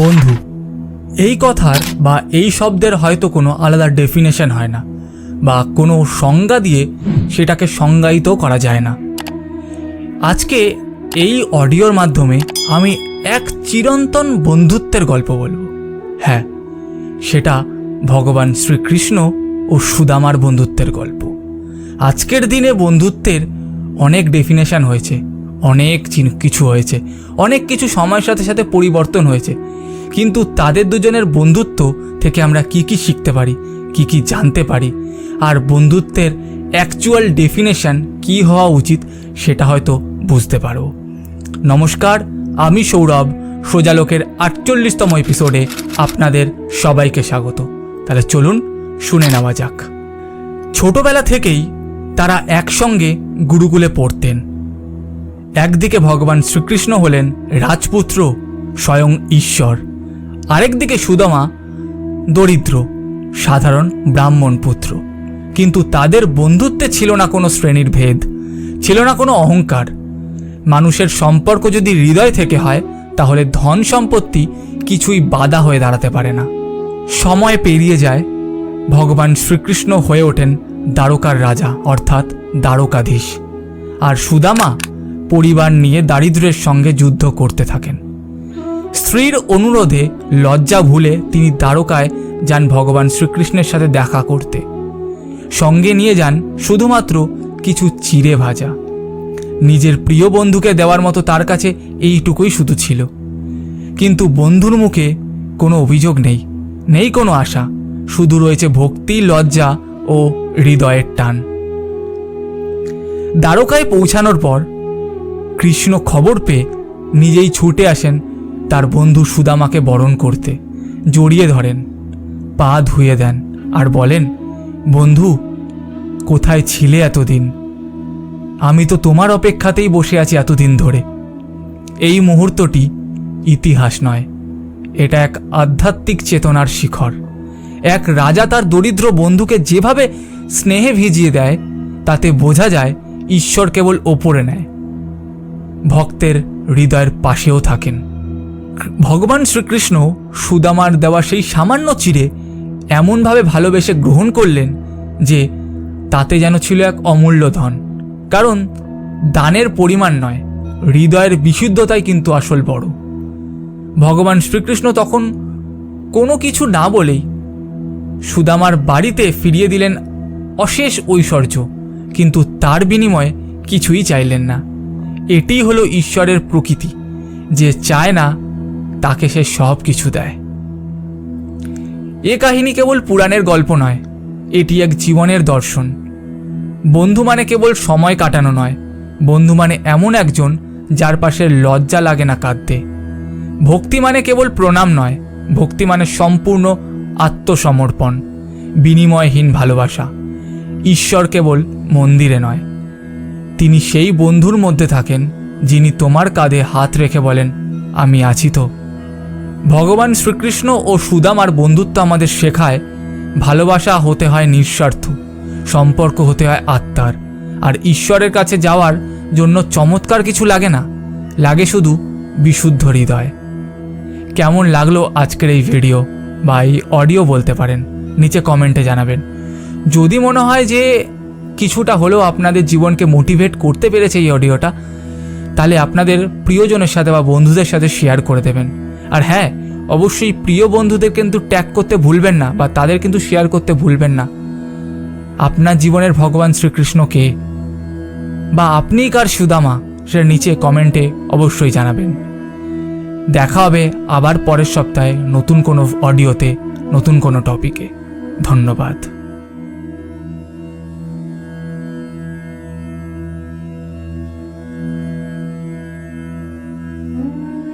বন্ধু। এই কথার বা এই শব্দের হয়তো কোনো আলাদা ডেফিনেশন হয় না, বা কোনো সংজ্ঞা দিয়ে সেটাকে সংজ্ঞায়িত করা যায় না। আজকে এই অডিওর মাধ্যমে আমি এক চিরন্তন বন্ধুত্বের গল্প বলব। হ্যাঁ সেটা ভগবান শ্রীকৃষ্ণ ও সুদামার বন্ধুত্বের গল্প। আজকের দিনে বন্ধুত্বের অনেক ডেফিনেশন হয়েছে। অনেক কিছু হয়েছে। অনেক কিছু সময়ের সাথে সাথে পরিবর্তন হয়েছে। কিন্তু তাদের দুজনের বন্ধুত্ব থেকে আমরা কি কি শিখতে পারি, কি কি জানতে পারি? আর বন্ধুত্বের অ্যাকচুয়াল ডেফিনেশন কি হওয়া উচিত সেটা হয়তো বুঝতে পারব নমস্কার, আমি সৌরভ, সোজালোকের আটচল্লিশতম এপিসোডে আপনাদের সবাইকে স্বাগত। তাহলে চলুন শুনে নেওয়া যাক। ছোটবেলা থেকেই তারা একসঙ্গে গুরুকুলে পড়তেন। একদিকে ভগবান শ্রীকৃষ্ণ হলেন রাজপুত্র, স্বয়ং ঈশ্বর। আরেকদিকে সুদামা, দরিদ্র, সাধারণ ব্রাহ্মণ পুত্র। কিন্তু তাদের বন্ধুত্বে ছিল না কোনো শ্রেণির ভেদ, ছিল না কোনো অহংকার। মানুষের সম্পর্ক যদি হৃদয় থেকে হয়, তাহলে ধন সম্পত্তি কিছুই বাধা হয়ে দাঁড়াতে পারে না। সময় পেরিয়ে যায়, ভগবান শ্রীকৃষ্ণ হয়ে ওঠেন দ্বারকার রাজা, অর্থাৎ দ্বারকাধীশ। আর সুদামা পরিবার নিয়ে দারিদ্র্যের সঙ্গে যুদ্ধ করতে থাকেন। স্ত্রীর অনুরোধে লজ্জা ভুলে তিনি দ্বারকায় যান ভগবান শ্রীকৃষ্ণের সাথে দেখা করতে। সঙ্গে নিয়ে যান শুধুমাত্র কিছু চিড়ে ভাজা। নিজের প্রিয় বন্ধুকে দেওয়ার মতো তার কাছে এইটুকুই শুধু ছিল। কিন্তু বন্ধুর মুখে কোনো অভিযোগ নেই নেই কোনো আশা। শুধু রয়েছে ভক্তি, লজ্জা ও হৃদয়ের টান। দ্বারকায় পৌঁছানোর পর কৃষ্ণ খবর পেয়ে নিজেই ছুটে আসেন তার বন্ধু সুদামাকে বরণ করতে। জড়িয়ে ধরেন, পা ধুয়ে দেন আর বলেন, বন্ধু, কোথায় ছিলে এতদিন? আমি তো তোমার অপেক্ষাতেই বসে আছি এতদিন ধরে। এই মুহূর্তটি ইতিহাস নয়, এটা এক আধ্যাত্মিক চেতনার শিখর। এক রাজা তার দরিদ্র বন্ধুকে যেভাবে স্নেহে ভিজিয়ে দেয়, তাতে বোঝা যায় ঈশ্বর কেবল ওপরে নেয়। ভক্তের হৃদয়ের পাশেও থাকেন। ভগবান শ্রীকৃষ্ণ সুদামার দেওয়া সেই সামান্য চিরে এমনভাবে ভালোবেসে গ্রহণ করলেন যে তাতে যেন ছিল এক অমূল্য ধন। কারণ দানের পরিমাণ নয়, হৃদয়ের বিশুদ্ধতাই কিন্তু আসল বড়। ভগবান শ্রীকৃষ্ণ তখন কোনো কিছু না বলেই সুদামার বাড়িতে ফিরিয়ে দিলেন অশেষ ঐশ্বর্য, কিন্তু তার বিনিময়ে কিছুই চাইলেন না। এটিই হলো ঈশ্বরের প্রকৃতি। যে চায় না, তাকে সে সব কিছু দেয়। এ কাহিনী কেবল পুরাণের গল্প নয়, এটি এক জীবনের দর্শন। বন্ধু মানে কেবল সময় কাটানো নয়, বন্ধু মানে এমন একজন যার পাশে লজ্জা লাগে না কাঁদতে। ভক্তি মানে কেবল প্রণাম নয়, ভক্তি মানে সম্পূর্ণ আত্মসমর্পণ, বিনিময়হীন ভালোবাসা। ঈশ্বর কেবল মন্দিরে নয় তিনি সেই বন্ধুর মধ্যে থাকেন, যিনি তোমার কাঁধে হাত রেখে বলেন, আমি আছি তো। ভগবান শ্রীকৃষ্ণ ও সুদামার বন্ধুত্ব আমাদের শেখায়, ভালোবাসা হতে হয় নিঃস্বার্থ, সম্পর্ক হতে হয় আত্মার, আর ঈশ্বরের কাছে যাওয়ার জন্য চমৎকার কিছু লাগে না, লাগে শুধু বিশুদ্ধ হৃদয়। কেমন লাগল আজকের এই ভিডিও বা এই অডিও বলতে পারেন, নিচে কমেন্টে জানাবেন। যদি মনে হয় যে কিছুটা হলেও আপনাদের জীবনকে মোটিভেট করতে পেরেছে এই অডিওটা, তাহলে আপনাদের প্রিয়জনের সাথে বা বন্ধুদের সাথে শেয়ার করে দেবেন। আর হ্যাঁ অবশ্যই প্রিয় বন্ধুদের কিন্তু ট্যাগ করতে ভুলবেন না বা তাদের কিন্তু শেয়ার করতে ভুলবেন না। আপনার জীবনের ভগবান শ্রীকৃষ্ণ কে বা আপনিই কার সুদামা সেটা নিচে কমেন্টে অবশ্যই জানাবেন। দেখা হবে আবার পরের সপ্তাহে নতুন কোনো অডিওতে, নতুন কোনো টপিকে ধন্যবাদ।